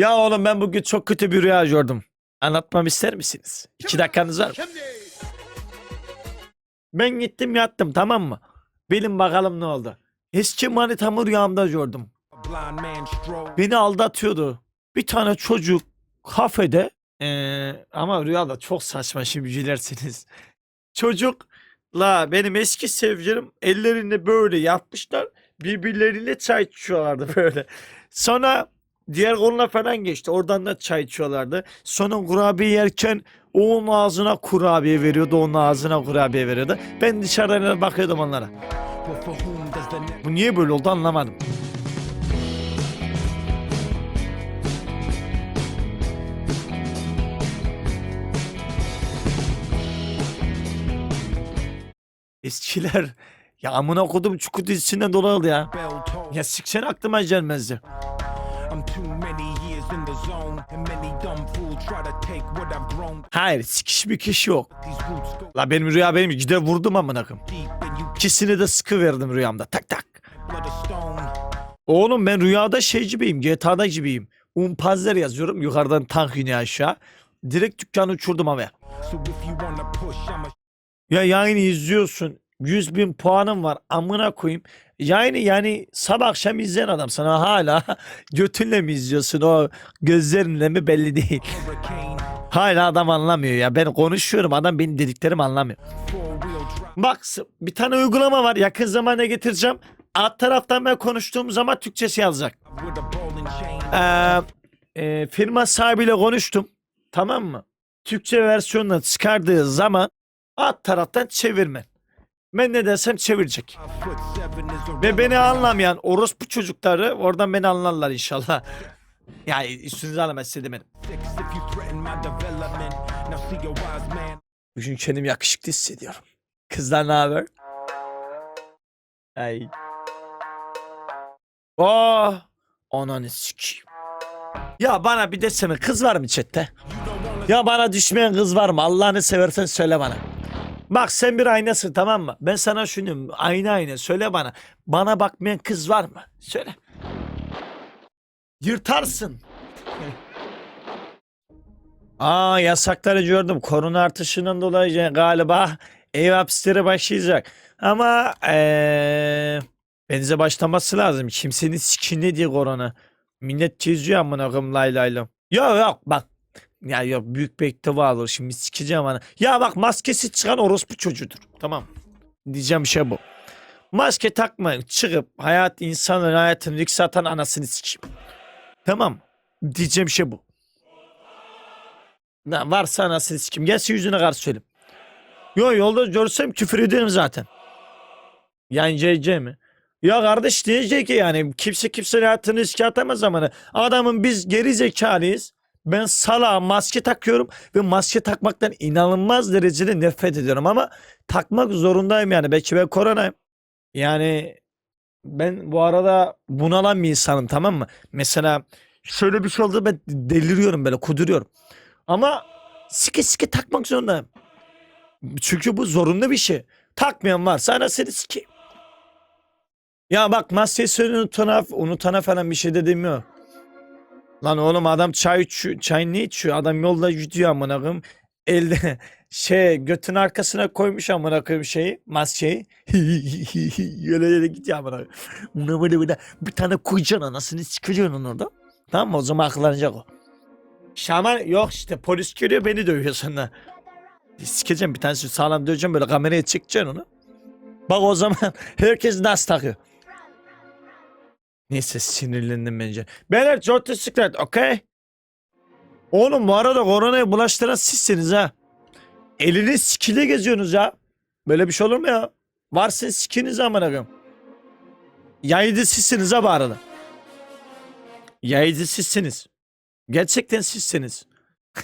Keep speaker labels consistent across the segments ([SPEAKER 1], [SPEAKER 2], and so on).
[SPEAKER 1] Ya oğlum ben bugün çok kötü bir rüya gördüm. Anlatmamı ister misiniz? İki dakikanız var mı? Ben gittim yattım tamam mı? Bilin bakalım ne oldu. Eski manitamı rüyamda gördüm. Beni aldatıyordu. Bir tane çocuk kafede eee, ama rüyada çok saçma şimdi gülersiniz. Çocukla benim eski sevgilim ellerinde böyle yatmışlar. Birbirleriyle çay içiyorlardı böyle. Sonra diğer konular falan geçti. Oradan da çay içiyorlardı. Sonra kurabiye yerken o onun ağzına kurabiye veriyordu. Onun ağzına kurabiye veriyordu. Ben dışarıdan bakıyordum onlara. Bu niye böyle oldu anlamadım. Eskiler ya amına kodum çukur dizisinden dolayı ya. Ya siksen aklıma gelmezdi.
[SPEAKER 2] I'm too many years in the zone, and many dumb fools try to take what I've grown.
[SPEAKER 1] Hayır sikiş bir kişi yok. La benim rüya benim gider vurdum amına koyayım. İkisini de sıkı verdim rüyamda tak tak. Oğlum ben rüyada şey gibiyim GTA'da gibiyim. Unpazzer yazıyorum yukarıdan tank iniyor aşağı. Direkt dükkanı uçurdum
[SPEAKER 2] I'ma
[SPEAKER 1] Ya yayını izliyorsun. 100 bin puanım var amına koyayım. Yayını yani sabah akşam izleyen adam sana hala götünle mi izliyorsun o gözlerinle mi belli değil. Hala adam anlamıyor ya. Ben konuşuyorum adam benim dediklerimi anlamıyor. Bak bir tane uygulama var yakın zamanda getireceğim. Alt taraftan ben konuştuğum zaman Türkçesi yazacak. Ee, e, firma sahibiyle konuştum. Tamam mı? Türkçe versiyonunu çıkardığı zaman alt taraftan çevirmen. Ben ne dersem çevirecek. Ve beni anlamayan orospu çocukları oradan beni anlarlar inşallah. Yani üstünüze alamaz
[SPEAKER 2] man.
[SPEAKER 1] Bugün kendimi yakışıklı hissediyorum. Kızlar ne haber? Ay. Oh! Ananı sikeyim. Ya bana bir desene kız var mı chatte? Ya bana düşmeyen kız var mı? Allah'ını seversen söyle bana. Bak sen bir aynasın tamam mı? Ben sana şunu ayna ayna söyle bana. Bana bakmayan kız var mı? Söyle. Yırtarsın. Aa yasakları gördüm. Korona artışından dolayı galiba ev hapisleri başlayacak. Ama eee benize başlaması lazım. Kimsenin sikinde diye korona. Millet çiziyor amına koyayım lay lay lay. Yok yok bak. Ya yok büyük bir ihtiva olur şimdi sikeceğim ana. Ya bak maskesi çıkan orospu çocuğudur. Tamam. Diyeceğim şey bu. Maske takmayın. Çıkıp hayat insanın hayatını risk atan anasını sikeyim. Tamam. Diyeceğim şey bu. Ne varsa anasını sikim. Gelsin yüzüne karşı söyleyeyim. Yo yolda görsem küfür ederim zaten. Yani CC mi? Ya kardeş diyecek ki yani kimse kimsenin hayatını riske atamaz zamanı. Adamın biz geri zekalıyız. Ben sala maske takıyorum ve maske takmaktan inanılmaz derecede nefret ediyorum ama takmak zorundayım yani. Belki ben koronayım. Yani ben bu arada bunalan bir insanım tamam mı? Mesela şöyle bir şey oldu ben deliriyorum böyle kuduruyorum. Ama sike sike takmak zorundayım. Çünkü bu zorunlu bir şey. Takmayan varsa anasını sikeyim. Ya bak maskesi unutana, unutana falan bir şey de demiyor. Lan oğlum adam çay içiyor. Çay ne içiyor? Adam yolda gidiyor amına koyayım. Elde şey götün arkasına koymuş amına koyayım şeyi maskeyi. Öyle öyle gidiyor amına koyayım. Buna böyle böyle bir tane koyacaksın anasını sikacaksın onu orada. Tamam mı? O zaman akıllanacak o. Şaman yok işte polis görüyor beni dövüyor sonra. Sikeceğim bir tanesi sağlam döveceğim böyle kameraya çekeceksin onu. Bak o zaman herkes nas takıyor. Neyse sinirlendim bence. Beyler Jotta Secret okey? Oğlum bu arada koronayı bulaştıran sizsiniz ha. Elini sikile geziyorsunuz ya. Böyle bir şey olur mu ya? Varsa sikiniz amına koyayım. Yayıcı sizsiniz ha bu arada. Yayıcı sizsiniz. Gerçekten sizsiniz.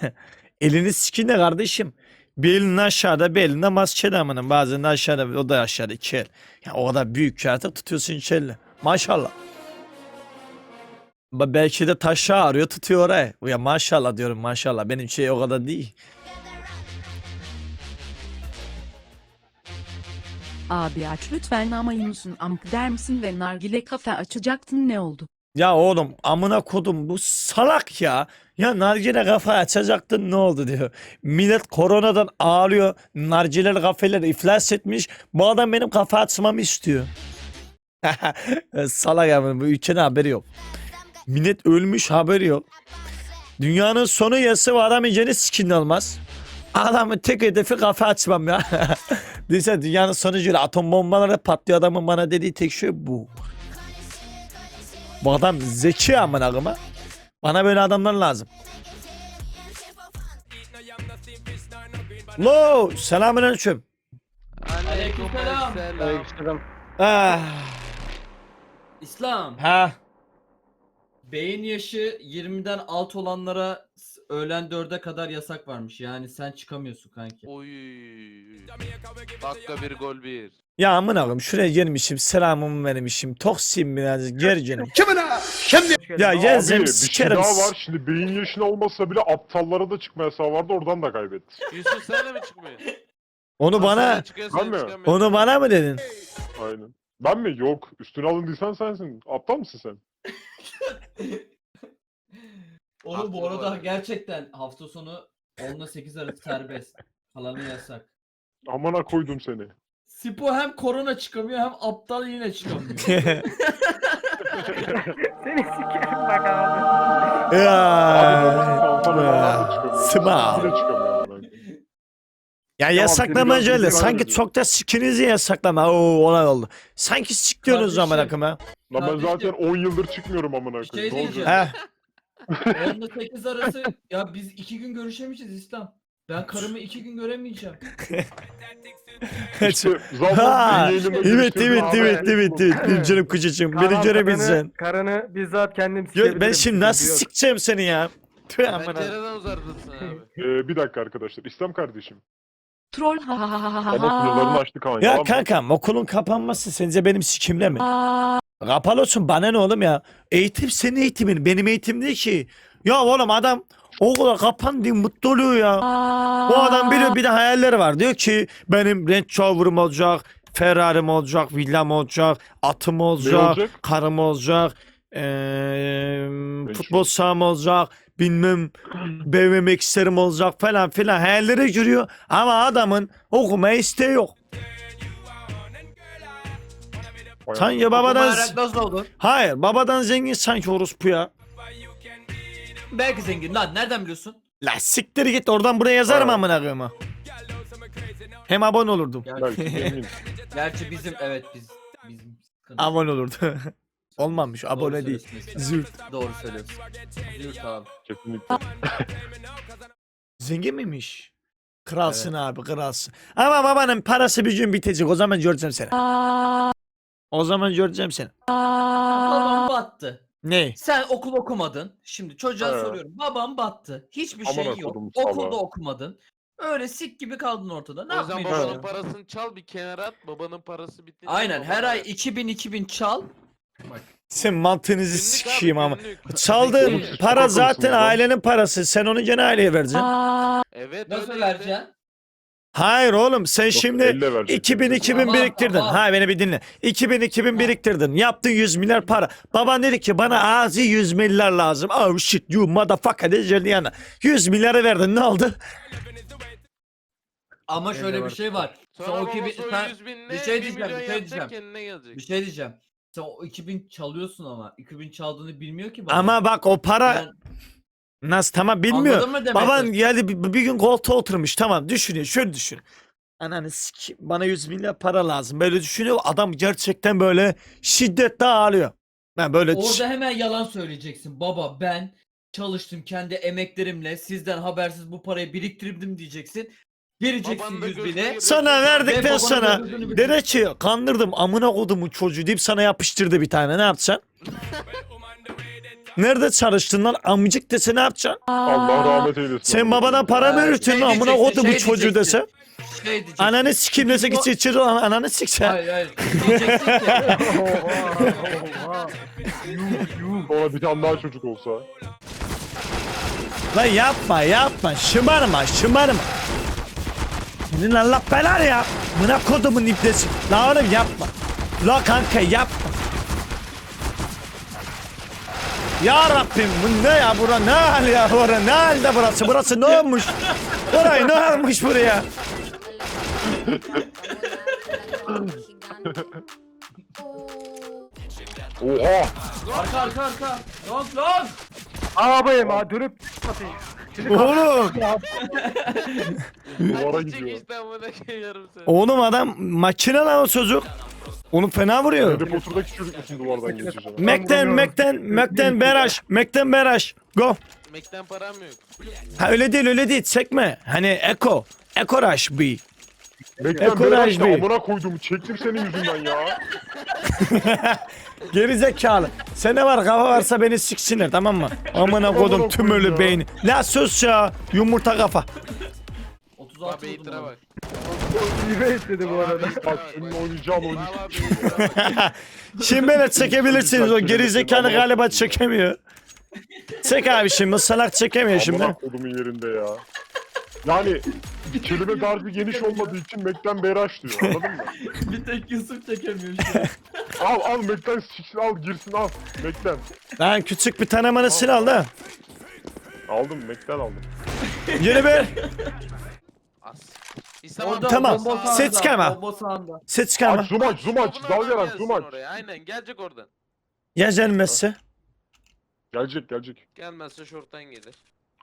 [SPEAKER 1] Elini sikin de kardeşim. Bir elin aşağıda bir elinde maskede amına. Bazen de aşağıda o da aşağıda iki el. Ya o kadar büyük ki artık tutuyorsun iki elle. Maşallah. Ba- Belki de taşa ağrıyor tutuyor oraya. Ya maşallah diyorum maşallah. Benim şey o kadar değil.
[SPEAKER 3] Abi aç lütfen ama Yunus'un amk der misin ve nargile kafe açacaktın ne oldu?
[SPEAKER 1] Ya oğlum amına kodum bu salak ya. Ya nargile kafa açacaktın ne oldu diyor. Millet koronadan ağlıyor. Nargileler kafeler iflas etmiş. Bu adam benim kafa açmamı istiyor. salak ya bu ülkenin haberi yok. Millet ölmüş haberi yok. Dünyanın sonu yası var adam iyicene skin olmaz. Adamın tek hedefi kafa açmam ya. Düşünsene dünyanın sonucuyla atom bombaları patlıyor adamın bana dediği tek şey bu. Bu adam zeki amına koyayım. Bana böyle adamlar lazım. Lo, selamünaleyküm.
[SPEAKER 3] Aleykümselam.
[SPEAKER 4] Aleykümselam.
[SPEAKER 1] Ah,
[SPEAKER 3] İslam.
[SPEAKER 1] ha.
[SPEAKER 3] Beyin yaşı 20'den alt olanlara s- öğlen 4'e kadar yasak varmış. Yani sen çıkamıyorsun kanki.
[SPEAKER 5] Oy. Dakika bir gol bir.
[SPEAKER 1] Ya amına koyayım şuraya gelmişim selamımı vermişim. Toksim biraz gerginim. Ya
[SPEAKER 4] Abi,
[SPEAKER 1] gezem
[SPEAKER 6] Abi bir şey
[SPEAKER 1] sikerim.
[SPEAKER 6] daha var. Şimdi beyin yaşına olmasa bile aptallara da çıkma yasağı vardı oradan da kaybetti.
[SPEAKER 5] Yusuf sen de mi çıkmıyorsun?
[SPEAKER 1] Onu bana
[SPEAKER 6] Ben mi?
[SPEAKER 1] onu bana mı dedin?
[SPEAKER 6] Aynen. Ben mi? Yok. Üstüne alındıysan sensin. Aptal mısın sen?
[SPEAKER 3] Oğlum bu
[SPEAKER 5] Haklı bu
[SPEAKER 3] arada
[SPEAKER 5] arada.
[SPEAKER 3] gerçekten hafta sonu 10 ile 8 arası serbest. Kalanı yasak.
[SPEAKER 6] Amana koydum seni.
[SPEAKER 3] Sipo hem korona çıkamıyor hem aptal yine çıkamıyor.
[SPEAKER 4] Seni sikerim bak abi.
[SPEAKER 6] Onlar da çıkamıyor. Amına.
[SPEAKER 1] Ya
[SPEAKER 6] seni
[SPEAKER 1] yasaklama
[SPEAKER 6] biraz
[SPEAKER 1] öyle.
[SPEAKER 6] bilgi
[SPEAKER 1] Sanki çok da sikinizi yasaklama. Oo olay oldu. Sanki sik diyorsunuz
[SPEAKER 3] Kardeşim.
[SPEAKER 1] amına koyayım ha.
[SPEAKER 6] Lan ben
[SPEAKER 3] Kardeşim.
[SPEAKER 6] zaten 10 yıldır çıkmıyorum amına
[SPEAKER 3] şey
[SPEAKER 6] koyayım. Ne
[SPEAKER 3] diyeceğim.
[SPEAKER 1] Heh.
[SPEAKER 3] 10 ile 8 arası ya biz 2 gün görüşemeyeceğiz İslam. Ben karımı 2 gün göremeyeceğim.
[SPEAKER 6] İşte
[SPEAKER 1] Ha, evet evet
[SPEAKER 6] abi.
[SPEAKER 1] evet evet evet benim canım kucacığım beni
[SPEAKER 4] Karan
[SPEAKER 1] görebilsen.
[SPEAKER 4] Karını, karını bizzat kendim
[SPEAKER 1] Yo,
[SPEAKER 4] sikebilirim.
[SPEAKER 1] ben şimdi nasıl
[SPEAKER 4] yok.
[SPEAKER 1] sikeceğim seni ya? Tüh amına.
[SPEAKER 5] Pencereden uzardın abi.
[SPEAKER 6] Ee, bir dakika arkadaşlar. İslam kardeşim.
[SPEAKER 7] Troll ha ha ha ha
[SPEAKER 6] Ama sınırlarını
[SPEAKER 7] ha.
[SPEAKER 6] ha.
[SPEAKER 1] Ya kankam okulun kapanması sence benim sikimle mi? Kapalı olsun bana ne oğlum ya? Eğitim senin eğitimin benim eğitim değil ki. Ya oğlum adam okula kapan diye mutlu oluyor ya. Bu adam biliyor bir de hayalleri var. Diyor ki benim Range Rover'ım olacak, Ferrari'm olacak, villam olacak, atım olacak,
[SPEAKER 6] olacak?
[SPEAKER 1] karım olacak, eee, futbol saham olacak, bilmem BMX'lerim olacak falan filan hayallere giriyor. Ama adamın okuma isteği yok. Sanki babadan...
[SPEAKER 3] Bayrak nasıl olur?
[SPEAKER 1] Hayır babadan zengin sanki orospu ya.
[SPEAKER 3] Belki zengin lan nereden biliyorsun?
[SPEAKER 1] La siktir git oradan buraya yazarım
[SPEAKER 6] Evet.
[SPEAKER 1] amına koyayım. ha. Hem abone olurdum.
[SPEAKER 6] Belki emin.
[SPEAKER 3] Gerçi bizim evet biz bizim sıkıntı.
[SPEAKER 1] Abone olurdu. Olmamış
[SPEAKER 3] Doğru
[SPEAKER 1] abone değil.
[SPEAKER 3] söylüyorsun.
[SPEAKER 1] Zürt.
[SPEAKER 3] Doğru söylüyorsun. Zürt abi.
[SPEAKER 6] Kesinlikle.
[SPEAKER 1] Zengin miymiş? Kralsın abi kralsın. Ama babanın parası bir gün bitecek o zaman göreceğim seni. O zaman göreceğim seni.
[SPEAKER 3] Babam battı.
[SPEAKER 1] Ne?
[SPEAKER 3] Sen okul okumadın. Şimdi çocuğa
[SPEAKER 6] Evet.
[SPEAKER 3] soruyorum. Babam battı. Hiçbir
[SPEAKER 6] Aman
[SPEAKER 3] şey yok.
[SPEAKER 6] okudum,
[SPEAKER 3] Okulda okumadın. Öyle sik gibi kaldın ortada. Ne
[SPEAKER 5] O yüzden
[SPEAKER 3] yapmayı
[SPEAKER 5] babanın
[SPEAKER 3] düşünüyorsun?
[SPEAKER 5] parasını çal bir kenara at. Babanın parası bitti.
[SPEAKER 3] Aynen her ay 2000 2000 çal.
[SPEAKER 1] Sen mantığınızı sikeyim ama.
[SPEAKER 5] Çaldığın
[SPEAKER 1] Çaldığın
[SPEAKER 6] Günlük.
[SPEAKER 1] para zaten
[SPEAKER 6] ya.
[SPEAKER 1] ailenin parası. Sen onu gene aileye vereceksin.
[SPEAKER 5] Evet
[SPEAKER 3] Nasıl
[SPEAKER 5] öyle
[SPEAKER 3] vereceksin?
[SPEAKER 1] Hayır oğlum sen şimdi
[SPEAKER 6] elle verecek.
[SPEAKER 1] 2000 2000
[SPEAKER 3] Tamam,
[SPEAKER 1] biriktirdin.
[SPEAKER 3] tamam.
[SPEAKER 1] Ha beni bir dinle. 2000 2000 biriktirdin. Yaptın 100 milyar para. Baban dedi ki bana ağzı 100 milyar lazım. Oh shit you motherfucker dedi yana. 100 milyarı verdin ne oldu?
[SPEAKER 3] Ama şöyle bir şey var. Sen
[SPEAKER 5] Sonra
[SPEAKER 3] o 2000
[SPEAKER 5] babası o
[SPEAKER 3] sen
[SPEAKER 5] 100 binle
[SPEAKER 3] bir şey
[SPEAKER 5] 1
[SPEAKER 3] diyeceğim, bir şey diyeceğim.
[SPEAKER 5] kendine gelecek.
[SPEAKER 3] bir şey diyeceğim. Sen o 2000 çalıyorsun ama 2000 çaldığını bilmiyor ki baban.
[SPEAKER 1] Ama bak o para
[SPEAKER 3] Ben-
[SPEAKER 1] nasıl tamam bilmiyor.
[SPEAKER 3] Anladın mı demek
[SPEAKER 1] Baban geldi bir, bir gün koltuğa oturmuş tamam düşünüyor şöyle düşün. Ananı siki bana 100 milyar para lazım böyle düşünüyor adam gerçekten böyle şiddetle ağlıyor. Ben böyle
[SPEAKER 3] Orada hemen yalan söyleyeceksin. Baba ben çalıştım kendi emeklerimle sizden habersiz bu parayı biriktirdim diyeceksin. Vereceksin
[SPEAKER 5] Baban da
[SPEAKER 3] 100
[SPEAKER 5] gözüne
[SPEAKER 3] bine.
[SPEAKER 5] girdi.
[SPEAKER 1] Sana
[SPEAKER 3] Ve
[SPEAKER 1] verdikten
[SPEAKER 3] babanın
[SPEAKER 1] sonra
[SPEAKER 3] gözünü bir-
[SPEAKER 1] ki kandırdım amına kodumun çocuğu deyip sana yapıştırdı bir tane ne yapacaksın? Nerede çalıştın lan amcık dese ne yapacaksın?
[SPEAKER 6] Allah rahmet eylesin.
[SPEAKER 1] Sen babana para mı verirsin
[SPEAKER 3] şey
[SPEAKER 1] lan amına
[SPEAKER 3] diyeceksin,
[SPEAKER 1] kodumun
[SPEAKER 3] şey
[SPEAKER 1] çocuğu
[SPEAKER 3] diyeceksin.
[SPEAKER 1] dese?
[SPEAKER 3] Şey diyeceksin.
[SPEAKER 1] Ananı sikim dese gitsin içeri lan ananı sikse.
[SPEAKER 3] Hayır hayır. Diyeceksin ki.
[SPEAKER 6] Sonra bir tane daha çocuk olsa.
[SPEAKER 1] Lan yapma yapma şımarma şımarma. Senin Allah belar ya. Buna kodumun ipnesi. La oğlum yapma. La kanka yapma. Ya Rabbim bu ne ya bura ne hal ya bura ne halde burası burası ne olmuş? Burayı ne olmuş buraya?
[SPEAKER 6] Oha!
[SPEAKER 3] Arka arka arka. Long long.
[SPEAKER 4] Ağabayım ha dönüp atayım.
[SPEAKER 1] Oğlum
[SPEAKER 6] Duvara gidiyor.
[SPEAKER 1] oğlum adam makine lan o çocuk. Onu fena vuruyor.
[SPEAKER 6] Harry Potter'daki çocuk musun duvardan geçeceğim?
[SPEAKER 1] Mac'ten Mac'ten Mac'ten Beraş Mac'ten Beraş Go.
[SPEAKER 5] Mekten param yok.
[SPEAKER 1] Ha öyle değil öyle değil çekme. Hani Eko. Eko Rush B.
[SPEAKER 6] Beraş da
[SPEAKER 1] Bey.
[SPEAKER 6] amına koydum. Çektim senin yüzünden ya.
[SPEAKER 1] Geri zekalı. Sen ne var kafa varsa beni siksinler tamam mı? Amına kodum
[SPEAKER 6] Amına
[SPEAKER 1] tüm
[SPEAKER 6] koyayım
[SPEAKER 1] ölü
[SPEAKER 6] ya.
[SPEAKER 1] beyni. La sus ya. Yumurta kafa.
[SPEAKER 3] 36
[SPEAKER 5] Baba
[SPEAKER 3] vurdum
[SPEAKER 5] Beytir'e
[SPEAKER 3] ona.
[SPEAKER 5] bak.
[SPEAKER 4] İyi istedi bu arada.
[SPEAKER 6] Bak.
[SPEAKER 5] Baba Beytir'e bak.
[SPEAKER 1] Şimdi beni çekebilirsiniz. O geri zekalı galiba çekemiyor. Çek abi şimdi. O salak çekemiyor şimdi.
[SPEAKER 6] Amına kodumun yerinde ya. Yani kelime darbi geniş olmadığı için Mac'den Beraş diyor anladın mı?
[SPEAKER 3] Bir tek Yusuf çekemiyor şu an.
[SPEAKER 6] Al al Mac'den siksin al girsin al. Mac'den.
[SPEAKER 1] Lan küçük bir tanımanı sil al da.
[SPEAKER 6] Aldım Mac'den aldım.
[SPEAKER 1] Yürü bir.
[SPEAKER 3] Orada
[SPEAKER 1] Tamam,
[SPEAKER 3] bomba
[SPEAKER 1] set
[SPEAKER 3] sağında,
[SPEAKER 1] çıkarma.
[SPEAKER 3] Bomba sağında.
[SPEAKER 1] Ses çıkarma.
[SPEAKER 6] Aç zoom aç zoom aç.
[SPEAKER 5] Buna
[SPEAKER 6] Dal
[SPEAKER 5] adam
[SPEAKER 6] yaran zoom aç.
[SPEAKER 5] oraya. Aynen gelecek oradan.
[SPEAKER 1] Ya gelmezse?
[SPEAKER 6] Gelecek gelecek.
[SPEAKER 5] Gelmezse şorttan gelir.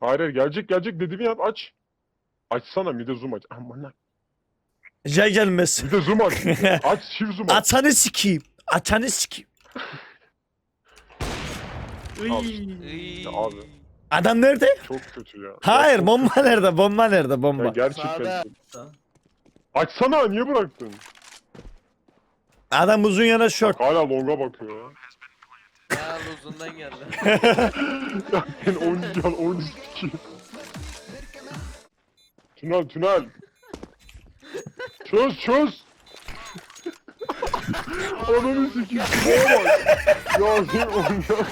[SPEAKER 6] Hayır hayır gelecek gelecek dedim ya aç. Açsana bir de zoom aç. Aman lan.
[SPEAKER 1] Ya gelmezse?
[SPEAKER 6] Bir de zoom aç. aç çift zoom aç.
[SPEAKER 1] Atanı sikeyim. Atanı sikeyim.
[SPEAKER 6] Al. Abi.
[SPEAKER 1] Adam nerede?
[SPEAKER 6] Çok kötü ya.
[SPEAKER 1] Hayır
[SPEAKER 6] Ya,
[SPEAKER 1] bomba nerede? Bomba nerede?
[SPEAKER 6] ya
[SPEAKER 1] Bomba.
[SPEAKER 6] gerçekten.
[SPEAKER 5] Sağda.
[SPEAKER 6] kötü. Açsana niye bıraktın?
[SPEAKER 1] Adam uzun yana şort.
[SPEAKER 6] Hala longa bakıyor ya.
[SPEAKER 5] Ya uzundan geldi.
[SPEAKER 6] Ya ben oynayacağım oyunu sikeyim. Tünel tünel. Çöz çöz. Ananı sikeyim. Şuraya bak. Ya sen oyna.